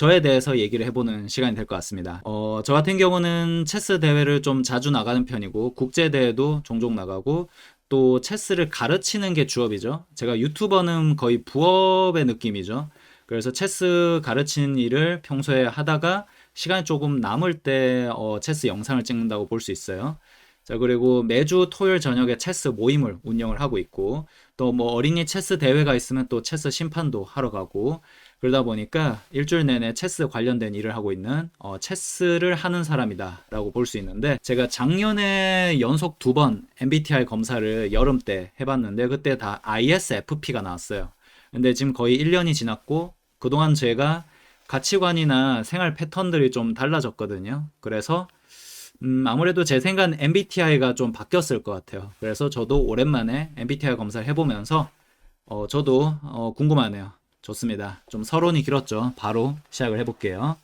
저에 대해서 얘기를 해보는 시간이 될 것 같습니다. 어, 저 같은 경우는 체스 대회를 좀 자주 나가는 편이고, 국제 대회도 종종 나가고, 또 체스를 가르치는 게 주업이죠. 제가 유튜버는 거의 부업의 느낌이죠. 그래서 체스 가르치는 일을 평소에 하다가 시간이 조금 남을 때 어, 체스 영상을 찍는다고 볼 수 있어요. 자, 그리고 매주 토요일 저녁에 체스 모임을 운영을 하고 있고, 또 뭐 어린이 체스 대회가 있으면 또 체스 심판도 하러 가고, 그러다 보니까 일주일 내내 체스 관련된 일을 하고 있는 어, 체스를 하는 사람이다라고 볼 수 있는데 제가 작년에 연속 두 번 MBTI 검사를 여름 때 해봤는데 그때 다 ISFP가 나왔어요. 근데 지금 거의 1년이 지났고 그동안 제가 가치관이나 생활 패턴들이 좀 달라졌거든요. 그래서 음, 아무래도 제 생각은 MBTI가 좀 바뀌었을 것 같아요. 그래서 저도 오랜만에 MBTI 검사를 해보면서 어, 저도 어, 궁금하네요. 좋습니다. 좀 서론이 길었죠. 바로 시작을 해볼게요.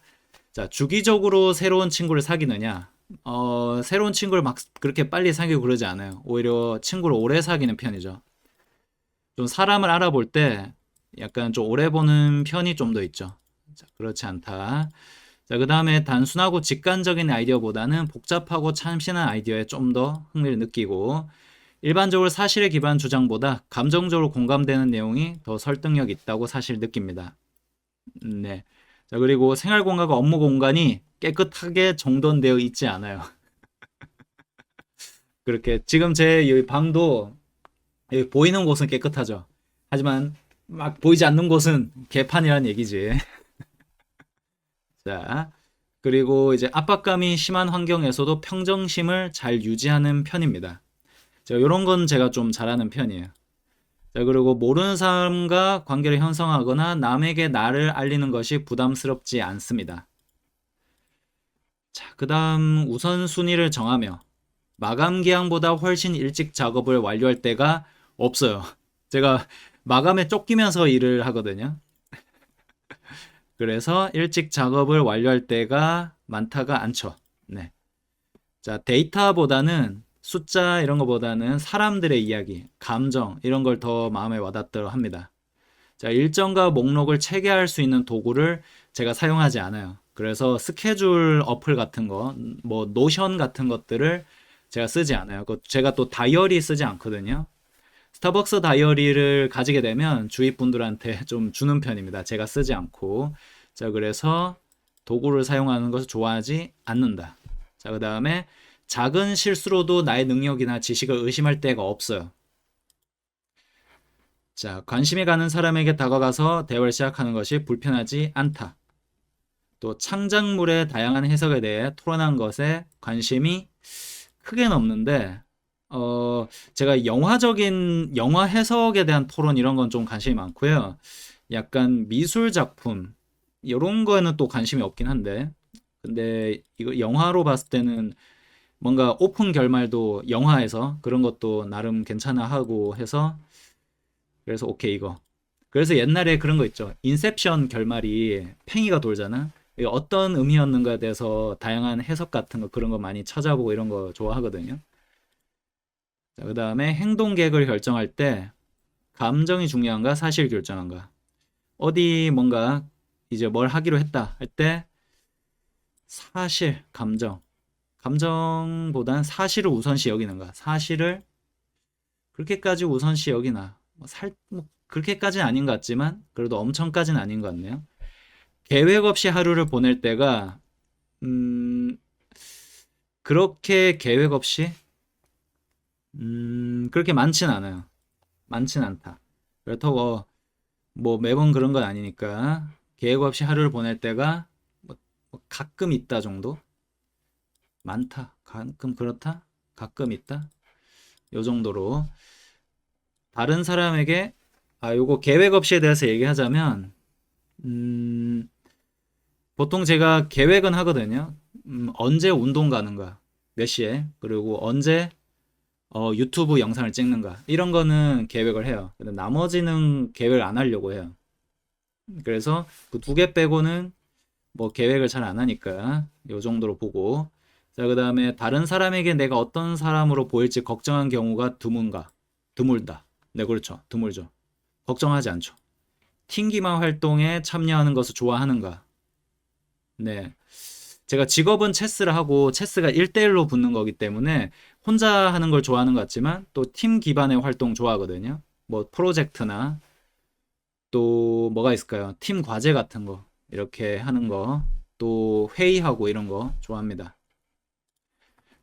자, 주기적으로 새로운 친구를 사귀느냐? 어, 새로운 친구를 막 그렇게 빨리 사귀고 그러지 않아요. 오히려 친구를 오래 사귀는 편이죠. 좀 사람을 알아볼 때 약간 좀 오래 보는 편이 좀 더 있죠. 자, 그렇지 않다. 자, 그 다음에 단순하고 직관적인 아이디어보다는 복잡하고 참신한 아이디어에 좀 더 흥미를 느끼고, 일반적으로 사실에 기반한 주장보다 감정적으로 공감되는 내용이 더 설득력 있다고 사실 느낍니다. 음, 네. 자, 그리고 생활 공간과 업무 공간이 깨끗하게 정돈되어 있지 않아요. 그렇게 지금 제이 방도 보이는 곳은 깨끗하죠. 하지만 막 보이지 않는 곳은 개판이라는 얘기지. 자, 그리고 이제 압박감이 심한 환경에서도 평정심을 잘 유지하는 편입니다. 자, 이런 건 제가 좀 잘하는 편이에요. 자, 그리고 모르는 사람과 관계를 형성하거나 남에게 나를 알리는 것이 부담스럽지 않습니다. 자, 그 다음 우선순위를 정하며 마감 기한보다 훨씬 일찍 작업을 완료할 때가 없어요. 제가 마감에 쫓기면서 일을 하거든요. 그래서 일찍 작업을 완료할 때가 많다가 않죠. 네. 자, 데이터보다는 숫자 이런 것보다는 사람들의 이야기, 감정 이런 걸 더 마음에 와닿도록 합니다. 자, 일정과 목록을 체계할 수 있는 도구를 제가 사용하지 않아요. 그래서 스케줄 어플 같은 거, 뭐 노션 같은 것들을 제가 쓰지 않아요. 그 제가 또 다이어리 쓰지 않거든요. 스타벅스 다이어리를 가지게 되면 주위 분들한테 좀 주는 편입니다. 제가 쓰지 않고. 자, 그래서 도구를 사용하는 것을 좋아하지 않는다. 자, 그 다음에 작은 실수로도 나의 능력이나 지식을 의심할 때가 없어요. 자, 관심이 가는 사람에게 다가가서 대화를 시작하는 것이 불편하지 않다. 또 창작물의 다양한 해석에 대해 토론한 것에 관심이 크게는 없는데 어, 제가 영화적인 영화 해석에 대한 토론 이런 건 좀 관심이 많고요. 약간 미술 작품 이런 거에는 또 관심이 없긴 한데 근데 이거 영화로 봤을 때는 뭔가 오픈 결말도 영화에서 그런 것도 나름 괜찮아 하고 해서 그래서 오케이 이거. 그래서 옛날에 그런 거 있죠. 인셉션 결말이 팽이가 돌잖아. 어떤 의미였는가에 대해서 다양한 해석 같은 거 그런 거 많이 찾아보고 이런 거 좋아하거든요. 자, 그 다음에 행동 계획을 결정할 때 감정이 중요한가 사실 결정한가 어디 뭔가 이제 뭘 하기로 했다 할 때 사실 감정 감정보단 사실을 우선시 여기는가 사실을 그렇게까지 우선시 여기나 뭐 살, 뭐 그렇게까지는 아닌 것 같지만 그래도 엄청까지는 아닌 것 같네요 계획 없이 하루를 보낼 때가 음 그렇게 계획 없이 음, 그렇게 많진 않아요. 많진 않다. 그렇다고 뭐 매번 그런 건 아니니까 계획 없이 하루를 보낼 때가 뭐, 뭐 가끔 있다 정도? 많다. 가끔 그렇다? 가끔 있다? 요 정도로 다른 사람에게 아 요거 계획 없이에 대해서 얘기하자면 음, 보통 제가 계획은 하거든요. 음, 언제 운동 가는가? 몇 시에? 그리고 언제 어, 유튜브 영상을 찍는가 이런 거는 계획을 해요. 근데 나머지는 계획을 안 하려고 해요. 그래서 그 두 개 빼고는 뭐 계획을 잘 안 하니까 요 정도로 보고 자, 그 다음에 다른 사람에게 내가 어떤 사람으로 보일지 걱정한 경우가 드문가? 드물다. 네, 그렇죠. 드물죠. 걱정하지 않죠. 팀기만 활동에 참여하는 것을 좋아하는가? 네. 제가 직업은 체스를 하고 체스가 1대1로 붙는 거기 때문에 혼자 하는 걸 좋아하는 것 같지만 또 팀 기반의 활동 좋아하거든요. 뭐 프로젝트나 또 뭐가 있을까요? 팀 과제 같은 거 이렇게 하는 거 또 회의하고 이런 거 좋아합니다.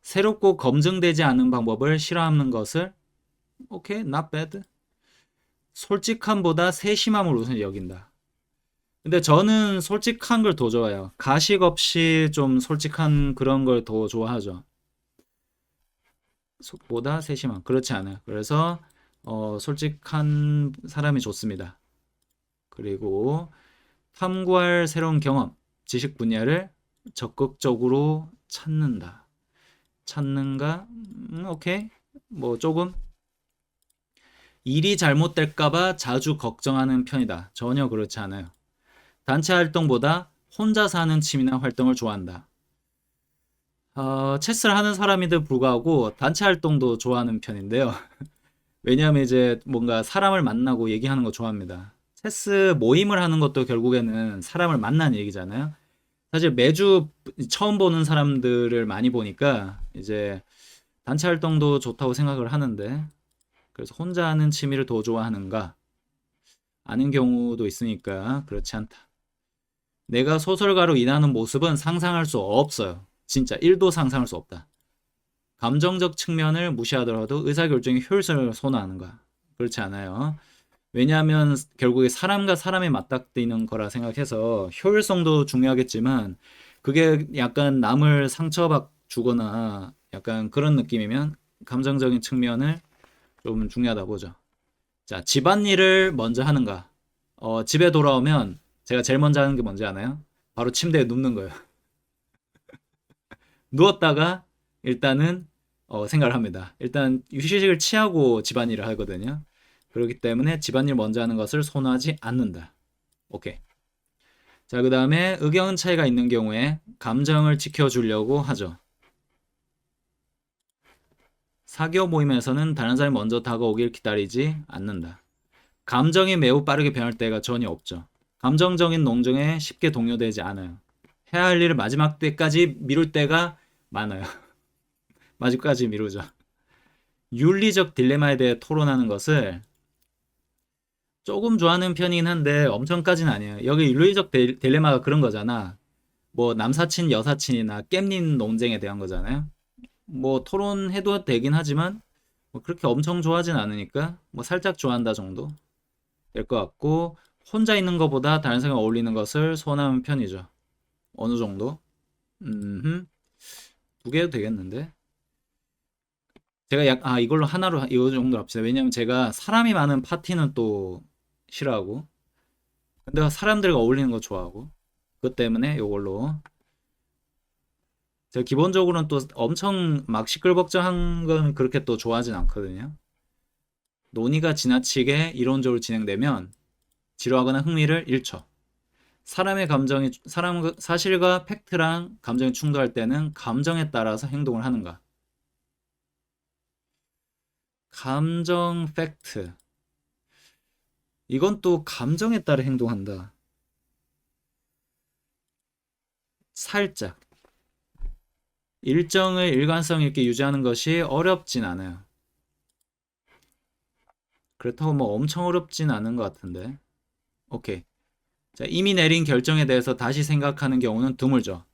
새롭고 검증되지 않은 방법을 싫어하는 것을 오케이, not bad. 솔직함보다 세심함을 우선 여긴다. 근데 저는 솔직한 걸 더 좋아해요. 가식 없이 좀 솔직한 그런 걸 더 좋아하죠. 소- 보다 세심함. 그렇지 않아요. 그래서 어, 솔직한 사람이 좋습니다. 그리고 탐구할 새로운 경험, 지식 분야를 적극적으로 찾는다. 찾는가? 음, 오케이. 뭐 조금 일이 잘못될까봐 자주 걱정하는 편이다. 전혀 그렇지 않아요. 단체 활동보다 혼자 사는 취미나 활동을 좋아한다. 어, 체스를 하는 사람에도 불구하고 단체 활동도 좋아하는 편인데요. 왜냐하면 이제 뭔가 사람을 만나고 얘기하는 거 좋아합니다. 체스 모임을 하는 것도 결국에는 사람을 만나는 얘기잖아요. 사실 매주 처음 보는 사람들을 많이 보니까 이제 단체 활동도 좋다고 생각을 하는데 그래서 혼자 하는 취미를 더 좋아하는가? 아는 경우도 있으니까 그렇지 않다. 내가 소설가로 일하는 모습은 상상할 수 없어요. 진짜 1도 상상할 수 없다. 감정적 측면을 무시하더라도 의사결정의 효율성을 선호하는 가? 그렇지 않아요. 왜냐하면 결국에 사람과 사람이 맞닥뜨리는 거라 생각해서 효율성도 중요하겠지만 그게 약간 남을 상처받 주거나 약간 그런 느낌이면 감정적인 측면을 좀 중요하다 보죠. 자, 집안일을 먼저 하는가? 어, 집에 돌아오면 제가 제일 먼저 하는 게 뭔지 아나요? 바로 침대에 눕는 거예요. 누웠다가 일단은 어, 생각을 합니다. 일단 휴식을 취하고 집안일을 하거든요. 그렇기 때문에 집안일 먼저 하는 것을 선호하지 않는다. 오케이. 자, 그 다음에 의견 차이가 있는 경우에 감정을 지켜주려고 하죠. 사교 모임에서는 다른 사람이 먼저 다가오길 기다리지 않는다. 감정이 매우 빠르게 변할 때가 전혀 없죠. 감정적인 농정에 쉽게 동요되지 않아요. 해야 할 일을 마지막 때까지 미룰 때가 많아요. 마지막까지 미루죠. 윤리적 딜레마에 대해 토론하는 것을 조금 좋아하는 편이긴 한데 엄청까지는 아니에요. 여기 윤리적 딜- 딜레마가 그런 거잖아. 뭐 남사친, 여사친이나 깻잎 논쟁에 대한 거잖아요. 뭐 토론해도 되긴 하지만 뭐 그렇게 엄청 좋아하진 않으니까 뭐 살짝 좋아한다 정도 될 것 같고 혼자 있는 것보다 다른 사람과 어울리는 것을 선호하는 편이죠. 어느 정도? 음, 두 개도 되겠는데. 제가 약, 아, 이걸로 하나로, 이 정도 합시다. 왜냐면 제가 사람이 많은 파티는 또 싫어하고, 근데 사람들과 어울리는 거 좋아하고, 그것 때문에 이걸로. 제가 기본적으로는 또 엄청 막 시끌벅적한 건 그렇게 또 좋아하진 않거든요. 논의가 지나치게 이론적으로 진행되면 지루하거나 흥미를 잃죠. 사람의 감정이, 사람, 사실과 팩트랑 감정이 충돌할 때는 감정에 따라서 행동을 하는가? 감정 팩트. 이건 또 감정에 따라 행동한다. 살짝. 일정의 일관성 있게 유지하는 것이 어렵진 않아요. 그렇다고 뭐 엄청 어렵진 않은 것 같은데. 오케이. 자, 이미 내린 결정에 대해서 다시 생각하는 경우는 드물죠.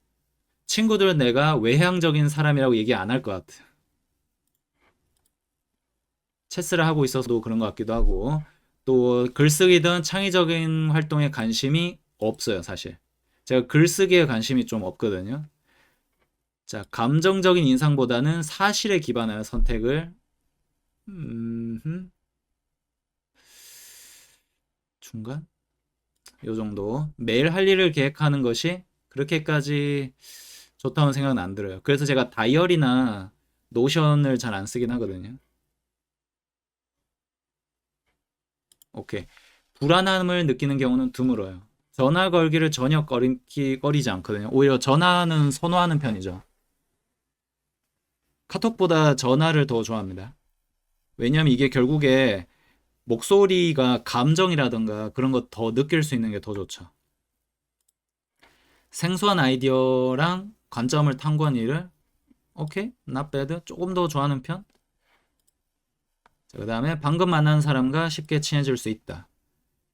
친구들은 내가 외향적인 사람이라고 얘기 안 할 것 같아요. 체스를 하고 있어서도 그런 것 같기도 하고, 또 글쓰기든 창의적인 활동에 관심이 없어요, 사실. 제가 글쓰기에 관심이 좀 없거든요. 자, 감정적인 인상보다는 사실에 기반한 선택을, 음, 중간? 요 정도. 매일 할 일을 계획하는 것이 그렇게까지 좋다는 생각은 안 들어요. 그래서 제가 다이어리나 노션을 잘 안 쓰긴 하거든요. 오케이. 불안함을 느끼는 경우는 드물어요. 전화 걸기를 전혀 꺼리지 않거든요. 오히려 전화는 선호하는 편이죠. 카톡보다 전화를 더 좋아합니다. 왜냐하면 이게 결국에 목소리가 감정이라던가 그런 거더 느낄 수 있는 게 더 좋죠. 생소한 아이디어랑 관점을 탐구한 일을 오케이, bad. 조금 더 좋아하는 편. 자, 그 다음에 방금 만난 사람과 쉽게 친해질 수 있다.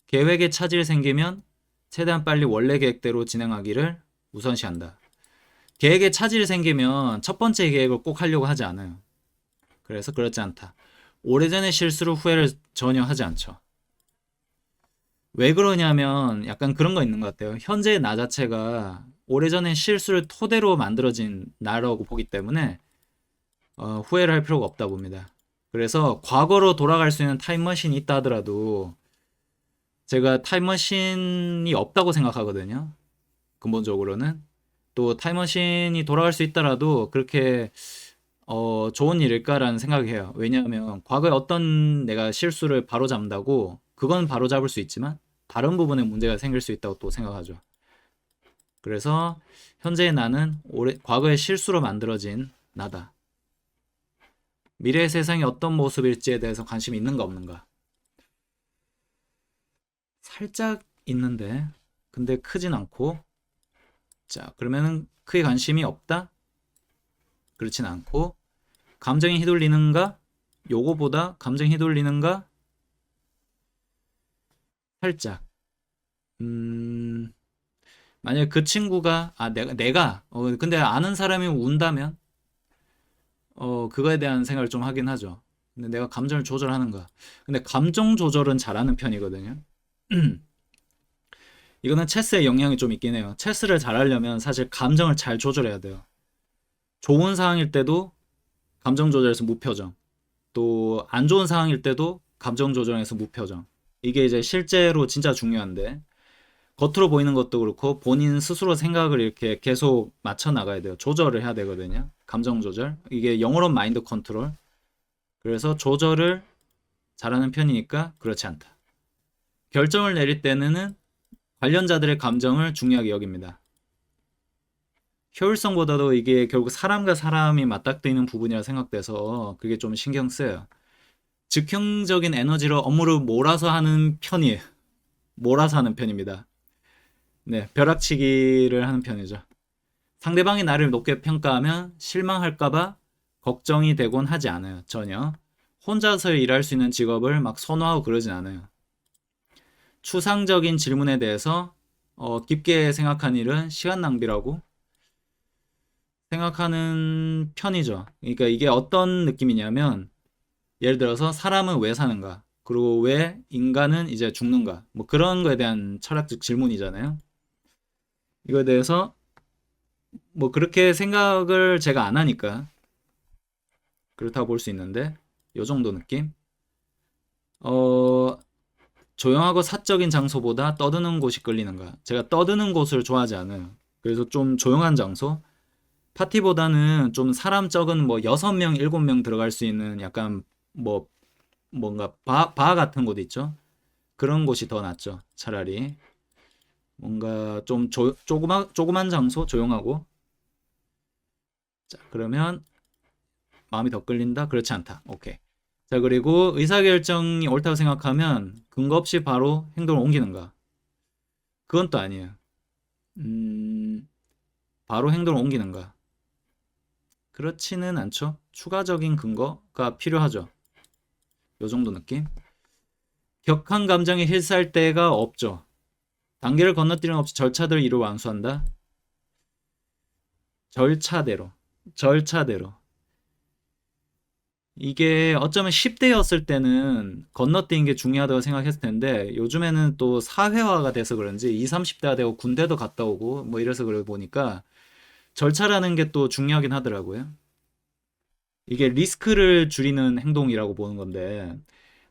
계획에 차질이 생기면 최대한 빨리 원래 계획대로 진행하기를 우선시한다. 계획에 차질이 생기면 첫 번째 계획을 꼭 하려고 하지 않아요. 그래서 그렇지 않다. 오래전의 실수를 후회를 전혀 하지 않죠. 왜 그러냐면 약간 그런 거 있는 것 같아요. 현재의 나 자체가 오래전의 실수를 토대로 만들어진 나라고 보기 때문에 어, 후회를 할 필요가 없다 봅니다. 그래서 과거로 돌아갈 수 있는 타임머신이 있다 하더라도 제가 타임머신이 없다고 생각하거든요. 근본적으로는 또 타임머신이 돌아갈 수 있더라도 그렇게 어, 좋은 일일까라는 생각을 해요. 왜냐하면 과거에 어떤 내가 실수를 바로잡는다고 그건 바로잡을 수 있지만 다른 부분에 문제가 생길 수 있다고 또 생각하죠. 그래서 현재의 나는 올해, 과거의 실수로 만들어진 나다. 미래의 세상이 어떤 모습일지에 대해서 관심이 있는가 없는가? 살짝 있는데 근데 크진 않고 자 그러면은 크게 관심이 없다? 그렇진 않고 감정이 휘둘리는가? 요거보다 감정이 휘둘리는가? 살짝 음 만약 그 친구가 아 내가 내가 어 근데 아는 사람이 운다면 어 그거에 대한 생각을 좀 하긴 하죠. 근데 내가 감정을 조절하는가? 근데 감정 조절은 잘하는 편이거든요. 이거는 체스에 영향이 좀 있긴 해요. 체스를 잘하려면 사실 감정을 잘 조절해야 돼요. 좋은 상황일 때도 감정 조절해서 무표정. 또 안 좋은 상황일 때도 감정 조절해서 무표정. 이게 이제 실제로 진짜 중요한데 겉으로 보이는 것도 그렇고 본인 스스로 생각을 이렇게 계속 맞춰 나가야 돼요. 조절을 해야 되거든요. 감정 조절. 이게 영어로 마인드 컨트롤. 그래서 조절을 잘하는 편이니까 그렇지 않다. 결정을 내릴 때는 관련자들의 감정을 중요하게 여깁니다. 효율성보다도 이게 결국 사람과 사람이 맞닥뜨리는 부분이라 생각돼서 그게 좀 신경 쓰여요. 즉흥적인 에너지로 업무를 몰아서 하는 편이에요. 몰아서 하는 편입니다. 네, 벼락치기를 하는 편이죠. 상대방이 나를 높게 평가하면 실망할까봐 걱정이 되곤 하지 않아요. 전혀. 혼자서 일할 수 있는 직업을 막 선호하고 그러진 않아요. 추상적인 질문에 대해서 어, 깊게 생각한 일은 시간 낭비라고 생각하는 편이죠. 그러니까 이게 어떤 느낌이냐면 예를 들어서 사람은 왜 사는가? 그리고 왜 인간은 이제 죽는가? 뭐 그런 거에 대한 철학적 질문이잖아요. 이거에 대해서 뭐 그렇게 생각을 제가 안 하니까 그렇다고 볼 수 있는데 요 정도 느낌? 어 조용하고 사적인 장소보다 떠드는 곳이 끌리는가? 제가 떠드는 곳을 좋아하지 않아요. 그래서 좀 조용한 장소? 파티보다는 좀 사람 적은 뭐 6명, 7명 들어갈 수 있는 약간 뭐 뭔가 바, 바 같은 곳 있죠? 그런 곳이 더 낫죠. 차라리. 뭔가 좀 조, 조그만, 조그만 장소, 조용하고. 자, 그러면 마음이 더 끌린다? 그렇지 않다. 오케이. 자, 그리고 의사결정이 옳다고 생각하면 근거 없이 바로 행동을 옮기는가? 그건 또 아니에요. 음, 바로 행동을 옮기는가? 그렇지는 않죠. 추가적인 근거가 필요하죠. 요 정도 느낌? 격한 감정에 힐스할 때가 없죠. 단계를 건너뛰는 없이 절차들을 이루 완수한다. 절차대로. 절차대로. 이게 어쩌면 10대였을 때는 건너뛰는 게 중요하다고 생각했을 텐데 요즘에는 또 사회화가 돼서 그런지 20, 30대가 되고 군대도 갔다 오고 뭐 이래서 그래 보니까 절차라는 게 또 중요하긴 하더라고요. 이게 리스크를 줄이는 행동이라고 보는 건데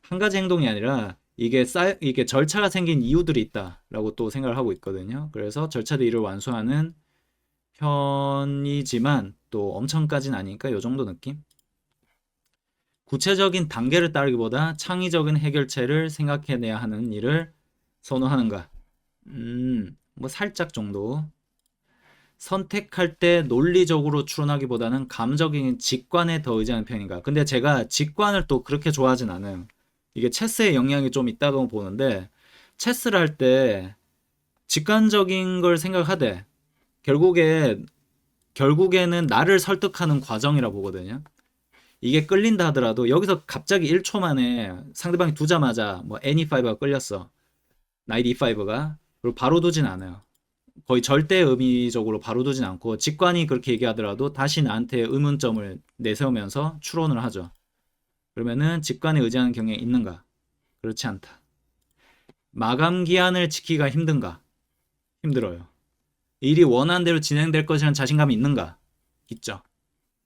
한 가지 행동이 아니라 이게 쌓 이게 절차가 생긴 이유들이 있다라고 또 생각을 하고 있거든요. 그래서 절차들 일을 완수하는 편이지만 또 엄청까지는 아니니까 요 정도 느낌? 구체적인 단계를 따르기보다 창의적인 해결책을 생각해내야 하는 일을 선호하는가? 음, 뭐 살짝 정도. 선택할 때 논리적으로 추론하기보다는 감적인 직관에 더 의지하는 편인가? 근데 제가 직관을 또 그렇게 좋아하진 않아요. 이게 체스에 영향이 좀 있다고 보는데 체스를 할 때 직관적인 걸 생각하되 결국에 결국에는 나를 설득하는 과정이라 보거든요. 이게 끌린다 하더라도 여기서 갑자기 1초 만에 상대방이 두자마자 뭐 N25가 끌렸어. 나이트 E5가 그리고 바로 두진 않아요. 거의 절대 의미적으로 바로 두진 않고 직관이 그렇게 얘기하더라도 다시 나한테 의문점을 내세우면서 추론을 하죠. 그러면은 직관에 의지하는 경향이 있는가? 그렇지 않다. 마감 기한을 지키기가 힘든가? 힘들어요. 일이 원하는 대로 진행될 것이라는 자신감이 있는가? 있죠.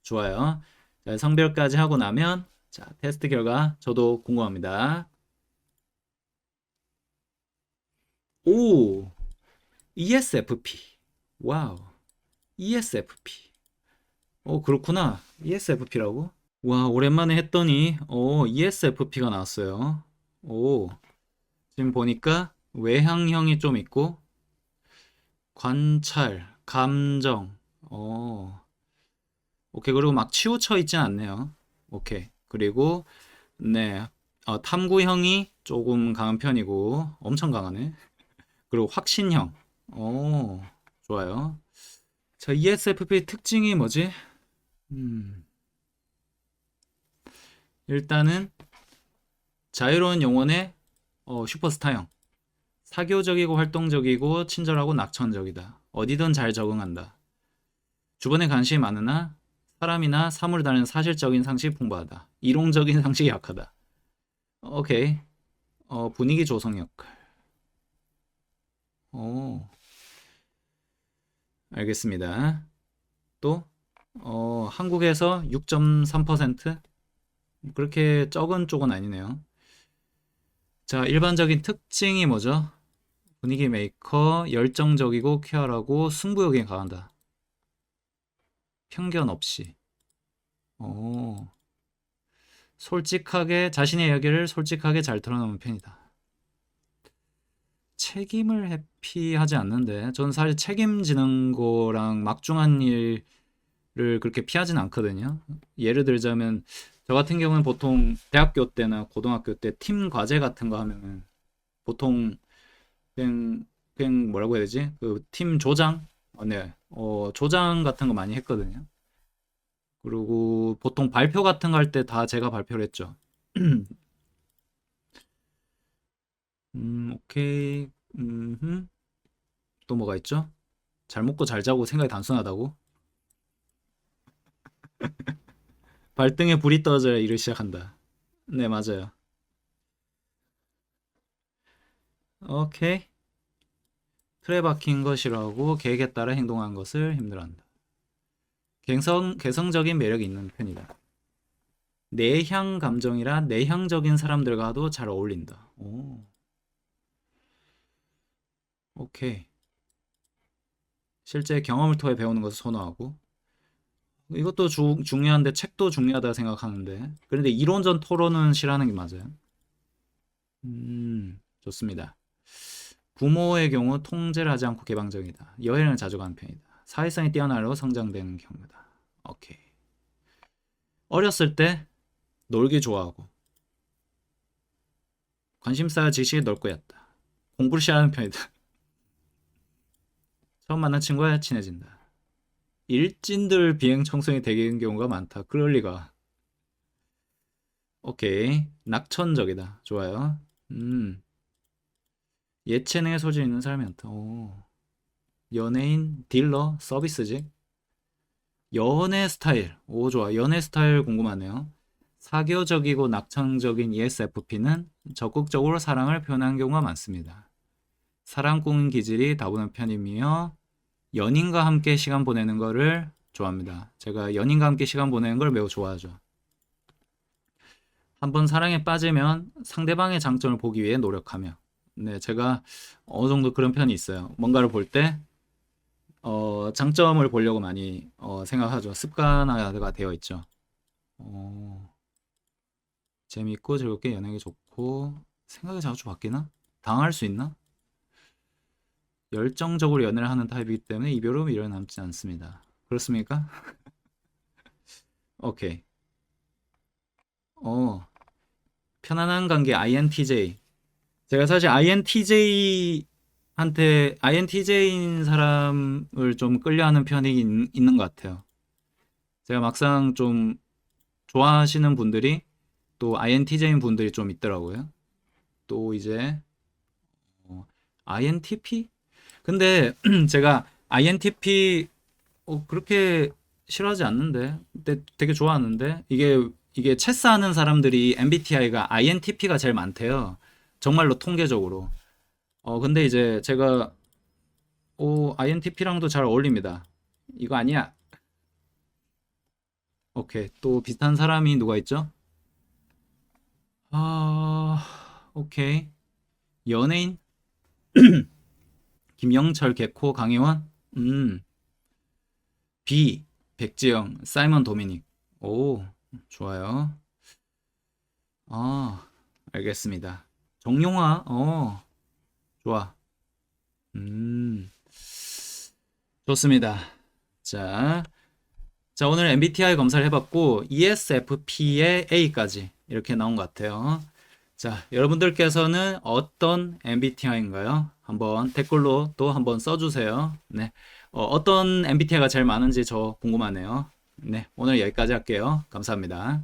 좋아요. 자, 성별까지 하고 나면 자, 테스트 결과 저도 궁금합니다. 오, ESFP. 와우. ESFP. 어, 그렇구나. ESFP라고? 와, 오랜만에 했더니, 오, ESFP가 나왔어요. 오, 지금 보니까 외향형이 좀 있고, 관찰, 감정, 어, 오케이. 그리고 막 치우쳐 있진 않네요. 오케이. 그리고, 네, 어, 탐구형이 조금 강한 편이고, 엄청 강하네. 그리고 확신형. 오, 좋아요. 자, ESFP 특징이 뭐지? 음, 일단은 자유로운 영혼의 어, 슈퍼스타형. 사교적이고 활동적이고 친절하고 낙천적이다. 어디든 잘 적응한다. 주변에 관심이 많으나 사람이나 사물을 다루는 사실적인 상식이 풍부하다. 이론적인 상식이 약하다. 오케이. 어, 분위기 조성 역할. 오. 알겠습니다. 또, 어, 한국에서 6.3%? 그렇게 적은 쪽은 아니네요. 자, 일반적인 특징이 뭐죠? 분위기 메이커, 열정적이고 쾌활하고 승부욕이 강하다. 편견 없이. 오. 솔직하게, 자신의 이야기를 솔직하게 잘 털어놓는 편이다. 책임을 회피하지 않는데, 저는 사실 책임지는 거랑 막중한 일을 그렇게 피하진 않거든요. 예를 들자면, 저 같은 경우는 보통 대학교 때나 고등학교 때 팀 과제 같은 거 하면은 보통 그냥 그냥 뭐라고 해야 되지? 그 팀 조장? 어, 네. 어, 조장 같은 거 많이 했거든요. 그리고 보통 발표 같은 거 할 때 다 제가 발표를 했죠. 음, 오케이. 음, 또 뭐가 있죠? 잘 먹고 잘 자고 생각이 단순하다고? 발등에 불이 떨어져야 일을 시작한다. 네, 맞아요. 오케이. 틀에 박힌 거 싫어하고 계획에 따라 행동하는 것을 힘들어한다. 개성, 개성적인 매력이 있는 편이다. 내향 감정이라 내향적인 사람들과도 잘 어울린다. 오. 오케이. 실제 경험을 통해 배우는 것을 선호하고 이것도 주- 중요한데 책도 중요하다 생각하는데 그런데 이론전 토론은 싫어하는 게 맞아요. 음, 좋습니다. 부모의 경우 통제를 하지 않고 개방적이다. 여행을 자주 가는 편이다. 사회성이 뛰어나로 성장되는 경우다. 오케이. 어렸을 때 놀기 좋아하고 관심사 지식이 넓고였다. 공부를 싫어하는 편이다. 처음 만난 친구와 친해진다. 일진들 비행 청소년이 되는 경우가 많다. 그럴 리가. 오케이. 낙천적이다. 좋아요. 음. 예체능에 소질 있는 사람이 많다. 오. 연예인, 딜러, 서비스직. 연애 스타일. 오, 좋아. 연애 스타일 궁금하네요. 사교적이고 낙천적인 ESFP는 적극적으로 사랑을 표현하는 경우가 많습니다. 사랑꾼 기질이 다분한 편이며 연인과 함께 시간 보내는 거를 좋아합니다. 제가 연인과 함께 시간 보내는 걸 매우 좋아하죠. 한번 사랑에 빠지면 상대방의 장점을 보기 위해 노력하며. 네, 제가 어느 정도 그런 편이 있어요. 뭔가를 볼 때, 어, 장점을 보려고 많이 어, 생각하죠. 습관화가 되어 있죠. 어, 재밌고 즐겁게 연애하기 좋고, 생각이 자주 바뀌나? 당할 수 있나? 열정적으로 연애를 하는 타입이기 때문에 이별 후 미련 남지 않습니다. 그렇습니까? 오케이. 어, 편안한 관계 INTJ. 제가 사실 INTJ한테 한테 INTJ인 사람을 좀 끌려하는 편이 있- 있는 것 같아요. 제가 막상 좀 좋아하시는 분들이 또 INTJ인 분들이 좀 있더라고요. 또 이제 어, INTP? 근데 제가 INTP 어, 그렇게 싫어하지 않는데, 근데 되게 좋아하는데 이게 이게 체스 하는 사람들이 MBTI가 INTP가 제일 많대요. 정말로 통계적으로. 어 근데 이제 제가 오 INTP랑도 잘 어울립니다. 이거 아니야. 오케이 또 비슷한 사람이 누가 있죠? 아 오케이 연예인 김영철, 개코, 강혜원, 음, B, 백지영, 사이먼 도미닉. 오, 좋아요. 아, 알겠습니다. 정용화, 어, 좋아. 음, 좋습니다. 자, 자, 오늘 MBTI 검사를 해봤고, E ESFP의 A까지 이렇게 나온 것 같아요. 자, 여러분들께서는 어떤 MBTI인가요? 한번 댓글로 또 한번 써주세요. 네. 어, 떤 MBTI가 제일 많은지 저 궁금하네요. 네. 오늘 여기까지 할게요. 감사합니다.